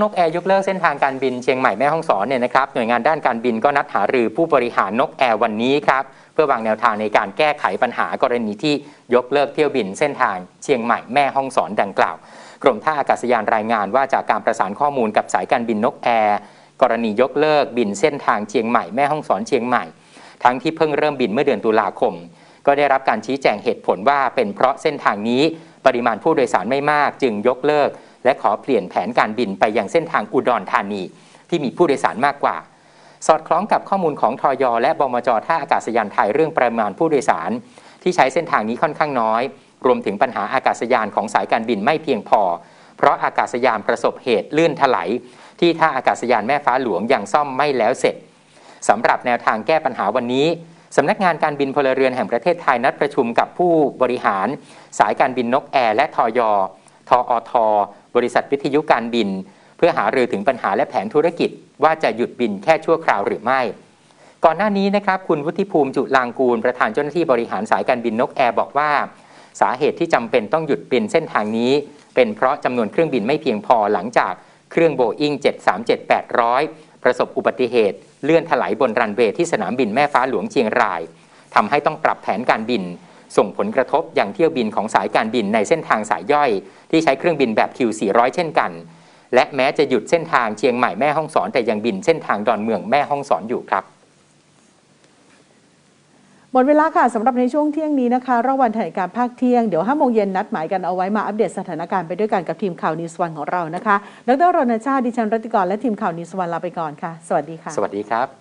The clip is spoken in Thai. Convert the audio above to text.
นกแอร์ยกเลิกเส้นทางการบินเชียงใหม่แม่ฮ่องสอนเนี่ยนะครับหน่วยงานด้านการบินก็นัดหารือผู้บริหารนกแอร์วันนี้ครับเพื่อวางแนวทางในการแก้ไขปัญหากรณีที่ยกเลิกเที่ยวบินเส้นทางเชียงใหม่แม่ฮ่องสอนดังกล่าว กรมท่าอากาศยานรายงานว่าจากการประสานข้อมูลกับสายการบินนกแอร์กรณียกเลิกบินเส้นทางเชียงใหม่แม่ฮ่องสอนเชียงใหม่ ทั้งที่เพิ่งเริ่มบินเมื่อเดือนตุลาคม ก็ได้รับการชี้แจงเหตุผลว่าเป็นเพราะเส้นทางนี้ปริมาณผู้โดยสารไม่มากจึงยกเลิก และขอเปลี่ยนแผนการบินไปยังเส้นทางอุดรธานี ที่มีผู้โดยสารมากกว่า สอดคล้องกับข้อมูลของทอยและบมจท่าอากาศยานไทยเรื่องปริมาณผู้โดยสาร ที่ใช้เส้นทางนี้ค่อนข้างน้อย รวมถึงปัญหาอากาศยานของสายการบินไม่เพียงพอ เพราะอากาศยานประสบเหตุลื่นถลายที่ท่าอากาศยานแม่ฟ้าหลวงยังซ่อมไม่แล้วเสร็จสำหรับแนวทางแก้ปัญหาวันนี้สำนักงานการบินพลเรือนแห่งประเทศไทยนัดประชุมกับผู้บริหาร สายการบินนกแอร์และทอยทออท บริษัทวิทยุการบิน เพื่อหารือถึงปัญหาและแผนธุรกิจ ว่าจะหยุดบินแค่ชั่วคราวหรือไม่ ก่อนหน้านี้นะครับคุณวุฒิภูมิจุลางกูลประธานเจ้าหน้าที่บริหารสายการบินนกแอร์บอกว่า สาเหตุที่จำเป็นต้องหยุดบินเส้นทางนี้ เป็นเพราะจำนวนเครื่องบินไม่เพียงพอหลังจากเครื่องโบอิง737-800 ประสบอุบัติเหตุ เลื่อนถลายบนรันเวย์ที่สนามบินแม่ฟ้าหลวงเชียงรายทำให้ต้องปรับแผนการบิน ส่งผลกระทบอย่างเที่ยวบินของสายการบินในเส้นทางสายย่อย ที่ใช้เครื่องบินแบบ Q400 เช่นกัน และแม้จะหยุดเส้นทางเชียงใหม่แม่ฮ่องสอนแต่ยังบินเส้นทางดอนเมืองแม่ฮ่องสอนอยู่ครับหมดเวลาค่ะสำหรับในช่วงเที่ยงนี้นะคะรอบวันแถลงการภาคเที่ยง เดี๋ยว5โมงเย็นนัดหมายกันเอาไว้มาอัปเดตสถานการณ์ไปด้วยกันกับทีมข่าวนิวส์วันของเรานะคะดรรณชาติดิฉันรัตติกรและทีมข่าวนิวส์วันลาไปก่อนค่ะ สวัสดีค่ะ สวัสดีครับ